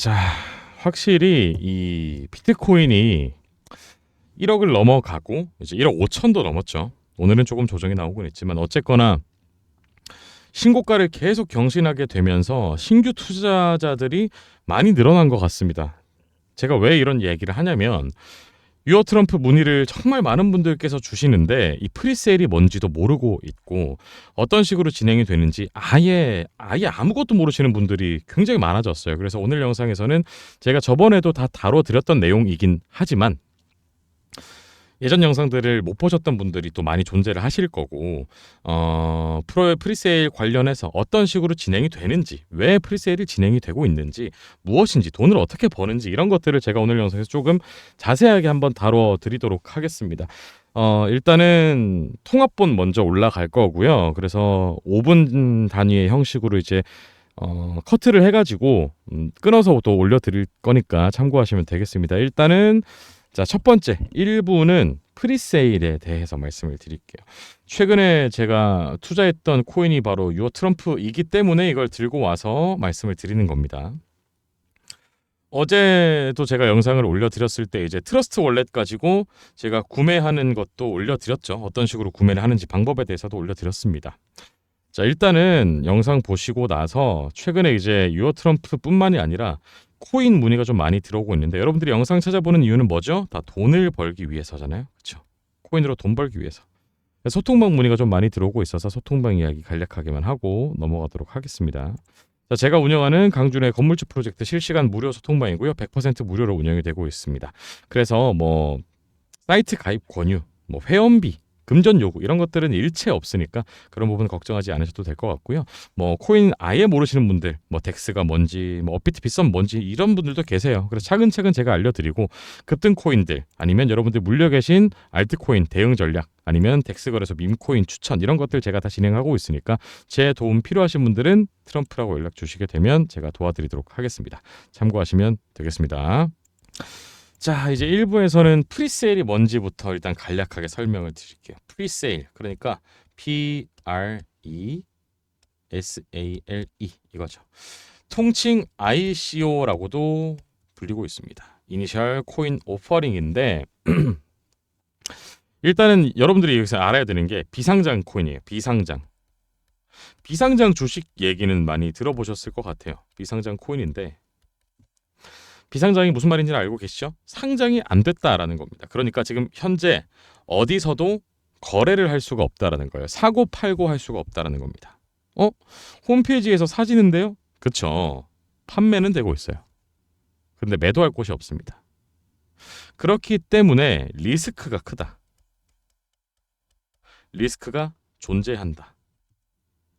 자, 확실히 이 비트코인이 1억을 넘어가고 이제 1억 5천도 넘었죠. 오늘은 조금 조정이 나오곤 있지만 어쨌거나 신고가를 계속 경신하게 되면서 신규 투자자들이 많이 늘어난 것 같습니다. 제가 왜 이런 얘기를 하냐면 유어 트럼프 문의를 정말 많은 분들께서 주시는데 이 프리세일이 뭔지도 모르고 있고 어떤 식으로 진행이 되는지 아예 아예 아무것도 모르시는 분들이 굉장히 많아졌어요. 그래서 오늘 영상에서는 제가 저번에도 다 다뤄드렸던 내용이긴 하지만 예전 영상들을 못 보셨던 분들이 또 많이 존재를 하실 거고 어, 프로의 프리세일 관련해서 어떤 식으로 진행이 되는지 왜 프리세일이 진행이 되고 있는지 무엇인지 돈을 어떻게 버는지 이런 것들을 제가 오늘 영상에서 조금 자세하게 한번 다뤄 드리도록 하겠습니다. 어, 일단은 통합본 먼저 올라갈 거고요. 그래서 5분 단위의 형식으로 이제 어, 커트를 해가지고 음, 끊어서 또 올려드릴 거니까 참고하시면 되겠습니다. 일단은 자, 첫 번째 1부는 프리세일에 대해서 말씀을 드릴게요. 최근에 제가 투자했던 코인이 바로 유어 트럼프이기 때문에 이걸 들고 와서 말씀을 드리는 겁니다. 어제도 제가 영상을 올려드렸을 때 이제 트러스트 월렛 가지고 제가 구매하는 것도 올려드렸죠. 어떤 식으로 구매를 하는지 방법에 대해서도 올려드렸습니다. 자, 일단은 영상 보시고 나서 최근에 이제 유어 트럼프뿐만이 아니라 코인 문의가 좀 많이 들어오고 있는데 여러분들이 영상 찾아보는 이유는 뭐죠? 다 돈을 벌기 위해서잖아요. 그렇죠? 코인으로 돈 벌기 위해서. 소통방 문의가 좀 많이 들어오고 있어서 소통방 이야기 간략하게만 하고 넘어가도록 하겠습니다. 자, 제가 운영하는 강준의 건물주 프로젝트 실시간 무료 소통방이고요. 100% 무료로 운영이 되고 있습니다. 그래서 뭐 사이트 가입 권유, 뭐 회원비 금전 요구 이런 것들은 일체 없으니까 그런 부분 걱정하지 않으셔도 될 것 같고요. 뭐 코인 아예 모르시는 분들, 뭐 덱스가 뭔지, 뭐 업비트 비썸 뭔지 이런 분들도 계세요. 그래서 차근차근 제가 알려드리고 급등 코인들 아니면 여러분들 물려 계신 알트코인 대응 전략 아니면 덱스 거래소 밈코인 추천 이런 것들 제가 다 진행하고 있으니까 제 도움 필요하신 분들은 트럼프라고 연락 주시게 되면 제가 도와드리도록 하겠습니다. 참고하시면 되겠습니다. 자, 이제 1부에서는 프리세일이 뭔지부터 일단 간략하게 설명을 드릴게요. 프리세일. 그러니까 P R E S A L E 이거죠. 통칭 ICO라고도 불리고 있습니다. 이니셜 코인 오퍼링인데 일단은 여러분들이 여기서 알아야 되는 게 비상장 코인이에요. 비상장. 비상장 주식 얘기는 많이 들어보셨을 것 같아요. 비상장 코인인데 비상장이 무슨 말인지는 알고 계시죠? 상장이 안 됐다라는 겁니다. 그러니까 지금 현재 어디서도 거래를 할 수가 없다라는 거예요. 사고 팔고 할 수가 없다라는 겁니다. 어? 홈페이지에서 사지는데요? 그쵸. 판매는 되고 있어요. 근데 매도할 곳이 없습니다. 그렇기 때문에 리스크가 크다. 리스크가 존재한다.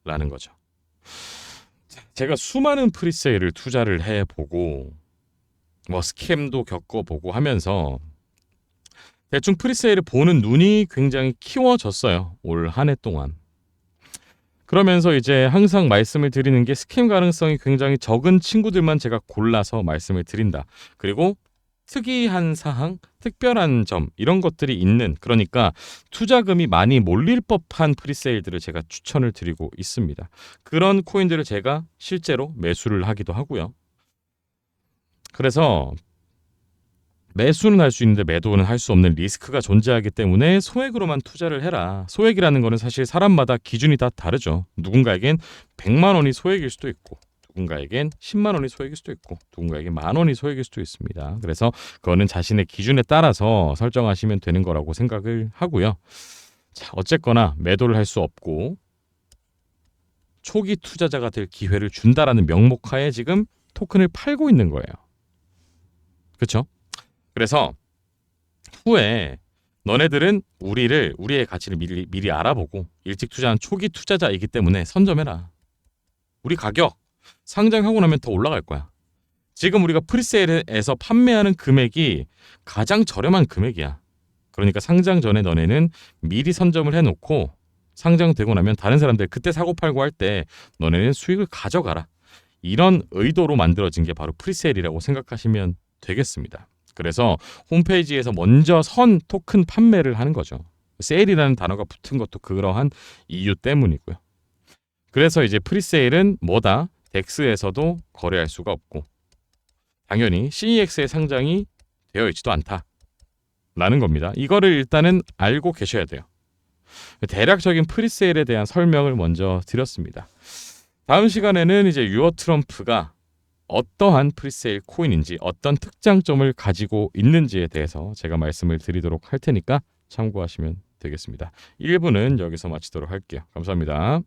라는 거죠. 제가 수많은 프리세일을 투자를 해보고 뭐 스캠도 겪어보고 하면서 대충 프리세일을 보는 눈이 굉장히 키워졌어요. 올 한 해 동안. 그러면서 이제 항상 말씀을 드리는 게 스캠 가능성이 굉장히 적은 친구들만 제가 골라서 말씀을 드린다. 그리고 특이한 사항, 특별한 점 이런 것들이 있는 그러니까 투자금이 많이 몰릴 법한 프리세일들을 제가 추천을 드리고 있습니다. 그런 코인들을 제가 실제로 매수를 하기도 하고요. 그래서 매수는 할 수 있는데 매도는 할 수 없는 리스크가 존재하기 때문에 소액으로만 투자를 해라. 소액이라는 거는 사실 사람마다 기준이 다 다르죠. 누군가에겐 100만 원이 소액일 수도 있고 누군가에겐 10만 원이 소액일 수도 있고 누군가에겐 만 원이 소액일 수도 있습니다. 그래서 그거는 자신의 기준에 따라서 설정하시면 되는 거라고 생각을 하고요. 자, 어쨌거나 매도를 할 수 없고 초기 투자자가 될 기회를 준다라는 명목하에 지금 토큰을 팔고 있는 거예요. 그렇죠? 그래서 후에 너네들은 우리를 우리의 가치를 미리, 미리 알아보고 일찍 투자한 초기 투자자이기 때문에 선점해라. 우리 가격 상장하고 나면 더 올라갈 거야. 지금 우리가 프리세일에서 판매하는 금액이 가장 저렴한 금액이야. 그러니까 상장 전에 너네는 미리 선점을 해놓고 상장되고 나면 다른 사람들 그때 사고 팔고 할 때 너네는 수익을 가져가라. 이런 의도로 만들어진 게 바로 프리세일이라고 생각하시면 되겠습니다. 그래서 홈페이지에서 먼저 선 토큰 판매를 하는 거죠. 세일이라는 단어가 붙은 것도 그러한 이유 때문이고요. 그래서 이제 프리세일은 뭐다? 덱스에서도 거래할 수가 없고 당연히 CEX의 상장이 되어 있지도 않다. 라는 겁니다. 이거를 일단은 알고 계셔야 돼요. 대략적인 프리세일에 대한 설명을 먼저 드렸습니다. 다음 시간에는 이제 유어 트럼프가 어떠한 프리세일 코인인지 어떤 특장점을 가지고 있는지에 대해서 제가 말씀을 드리도록 할 테니까 참고하시면 되겠습니다. 1부는 여기서 마치도록 할게요. 감사합니다.